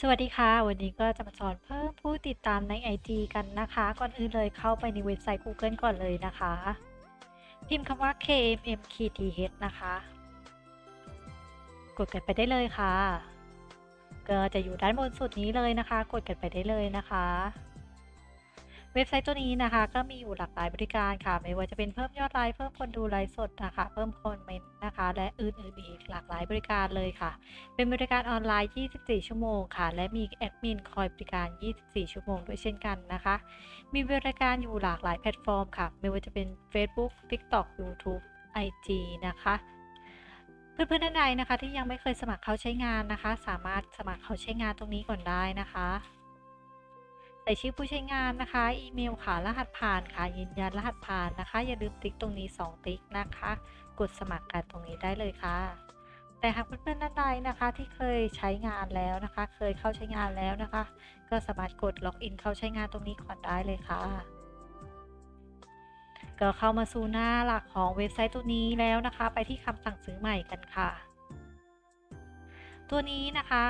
สวัสดีค่ะ วันนี้ก็จะมาสอนเพิ่มผู้ติดตามใน IG กันนะคะ ก่อนอื่นเลยเข้าไปในเว็บไซต์ Google ก่อนเลยนะคะ พิมพ์คำว่า kmmkth นะคะ กดกันไปได้เลยค่ะ ก็จะอยู่ด้านบนสุดนี้เลยนะคะ กดกันไปได้เลยนะคะ เว็บไซต์ตัวนี้นะคะ ก็มีอยู่หลากหลายบริการค่ะ ไม่ว่าจะเป็นเพิ่มยอดไลค์เพิ่มคนดูไลฟ์สดนะคะ เพิ่มคอมเมนต์นะคะ และอื่นๆอีกหลากหลายบริการเลยค่ะ เป็นบริการออนไลน์ 24 ชั่วโมงค่ะ และมีแอดมินคอยบริการ 24 ชั่วโมงด้วยเช่นกันนะคะ มีบริการอยู่หลากหลายแพลตฟอร์มค่ะ ไม่ว่าจะเป็น Facebook TikTok YouTube IG นะคะเพื่อนๆท่านใดนะคะที่ยังไม่เคยสมัครเข้าใช้งานนะคะ สามารถสมัครเข้าใช้งานตรงนี้ก่อนได้นะคะ ใส่ชื่อผู้ใช้งานนะคะ อีเมลค่ะ รหัสผ่านค่ะ ยืนยันรหัสผ่านนะคะ อย่าลืมติ๊กตรงนี้ 2 ติ๊กนะคะ กดสมัครกันตรงนี้ได้เลยค่ะ แต่หากเพื่อนๆท่านใดนะคะ ที่เคยใช้งานแล้วนะคะ เคยเข้าใช้งานแล้วนะคะ ก็สามารถกดล็อกอินเข้าใช้งานตรงนี้ก่อนได้เลยค่ะ ก็เข้ามาสู่หน้าหลักของเว็บไซต์ตัวนี้แล้วนะคะ ไปที่คำสั่งซื้อใหม่กันค่ะตัวนี้นะคะ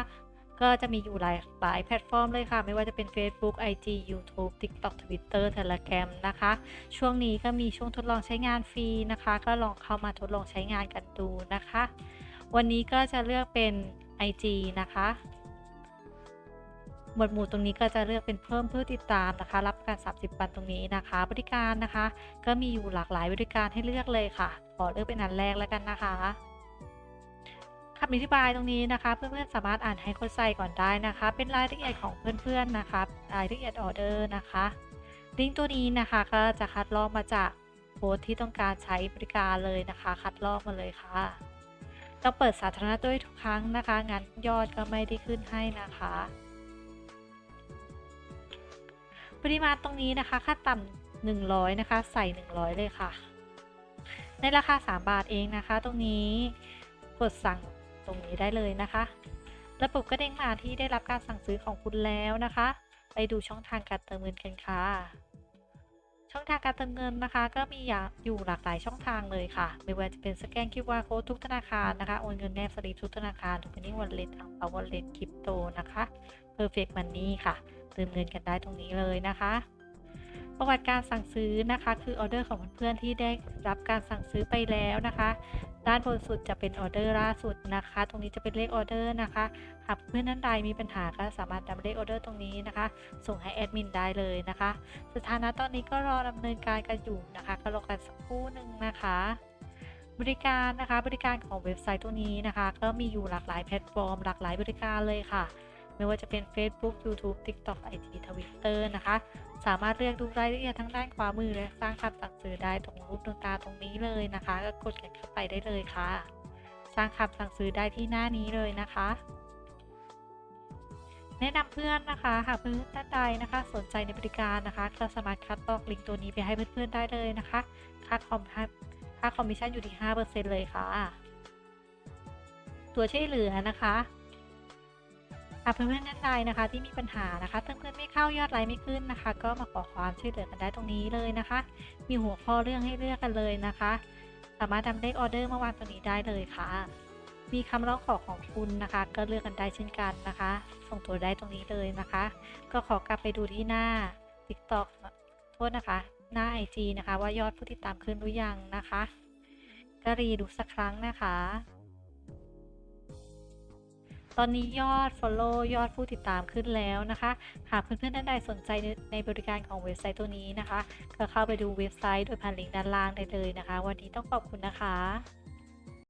ก็จะมีอยู่หลายหลายแพลตฟอร์มเลยค่ะ ไม่ว่าจะเป็น Facebook IG YouTube TikTok Twitter Telegram นะคะ ช่วงนี้ก็มีช่วงทดลองใช้งานฟรีนะคะ ก็ลองเข้ามาทดลองใช้งานกันดูนะคะ วันนี้ก็จะเลือกเป็น IG นะคะ หมวดหมู่ตรงนี้ก็จะเลือกเป็นเพิ่มเพื่อติดตามนะคะ รับประกัน30 วันตรงนี้นะคะ บริการนะคะ ก็มีอยู่หลากหลายบริการให้เลือกเลยค่ะ ขอเลือกเป็นอันแรกแล้วกันนะคะำอธิบายตรงนี้นะคะ เพื่อนๆสามารถอ่านให้คนใส่ก่อนได้นะคะ เป็นรายละเอียดของเพื่อนๆนะคะรายละเอียดออเดอร์นะคะ ลิงก์ตัวนี้นะคะก็จะคัดลอกมาจากโพสที่ต้องการใช้บริการเลยนะคะ คัดลอกมาเลยค่ะต้องเปิดสาธารณะด้วยทุกครั้งนะคะงั้นยอดก็ไม่ได้ขึ้นให้นะคะ ปริมาณตรงนี้นะคะค่าต่ำ100 นะคะ ใส่ 100 เลยค่ะ ในราคา 3 บาทเองนะคะ ตรงนี้กดสั่ง ตรงนี้ได้เลยนะคะระบบก็เด้งมาที่ได้รับการสั่งซื้อของคุณแล้วนะคะ ไปดูช่องทางการเติมเงินกันค่ะ ช่องทางการเติมเงินนะคะ ก็มีอยู่หลากหลายช่องทางเลยค่ะ ไม่ว่าจะเป็นสแกน QR code ทุกธนาคารนะคะ โอนเงินแนบสลิปทุกธนาคารทุกนี้วันเลนอังเปาวันเลนคริปโตนะคะ Perfect Money ค่ะ เติมเงินกันได้ตรงนี้เลยนะคะ ประวัติการสั่งซื้อนะคะ คือออเดอร์ของเพื่อนๆที่ได้รับการสั่งซื้อไปแล้วนะคะ ด้านบนสุดจะเป็นออเดอร์ล่าสุดนะคะ ตรงนี้จะเป็นเลขออเดอร์นะคะ หากเพื่อนท่านใดมีปัญหาก็สามารถนำเลขออเดอร์ตรงนี้นะคะ ส่งให้แอดมินได้เลยนะคะ สถานะตอนนี้ก็รอดำเนินการกันอยู่นะคะ ก็รอกันสักครู่หนึ่งนะคะบริการนะคะบริการของเว็บไซต์ตัวนี้นะคะ ก็มีอยู่หลากหลายแพลตฟอร์ม หลากหลายบริการเลยค่ะ ไม่ว่าจะเป็น Facebook YouTube TikTok IG Twitter นะคะ สามารถเลือกดูรายละเอียดทั้งด้านขวามือและสร้างคำสั่งซื้อได้ตรงรูปดวงตาตรงนี้เลยนะคะ ก็กดกันเข้าไปได้เลยค่ะ สร้างคำสั่งซื้อได้ที่หน้านี้เลยนะคะ แนะนำเพื่อนนะคะหากเพื่อนท่านใดนะคะ สนใจในบริการนะคะก็สามารถคัดลอกลิงก์ตัวนี้ไปให้เพื่อนๆได้เลยนะคะค่าคอมค่าคอมมิชชั่นอยู่ที่5%เลยค่ะ ตัวช่วยเหลือนะคะากเพื่อนๆท่านใดนะคะ ที่มีปัญหานะคะเพื่อนๆไม่เข้ายอดไลค์ไม่ขึ้นนะคะ ก็มาขอความช่วยเหลือกันได้ตรงนี้เลยนะคะ มีหัวข้อเรื่องให้เลือกกันเลยนะคะ สามารถนำเลขออเดอร์มาวางตรงนี้ได้เลยค่ะ มีคำร้องขอของคุณนะคะ ก็เลือกกันได้เช่นกันนะคะ ส่งตัวได้ตรงนี้เลยนะคะ ก็ขอกลับไปดูที่หน้า TikTok โทษนะคะ หน้า IG นะคะ ว่ายอดผู้ติดตามขึ้นหรือยังนะคะก็รีดูสักครั้งนะคะ ตอนนี้ยอด Follow ยอดผู้ติดตามขึ้นแล้วนะคะ หากเพื่อนๆท่านใดสนใจในในบริการของเว็บไซต์ตัวนี้นะคะ ก็เข้าไปดูเว็บไซต์โดยผ่านลิงก์ด้านล่างได้เลยนะคะ วันนี้ต้องขอบคุณนะคะ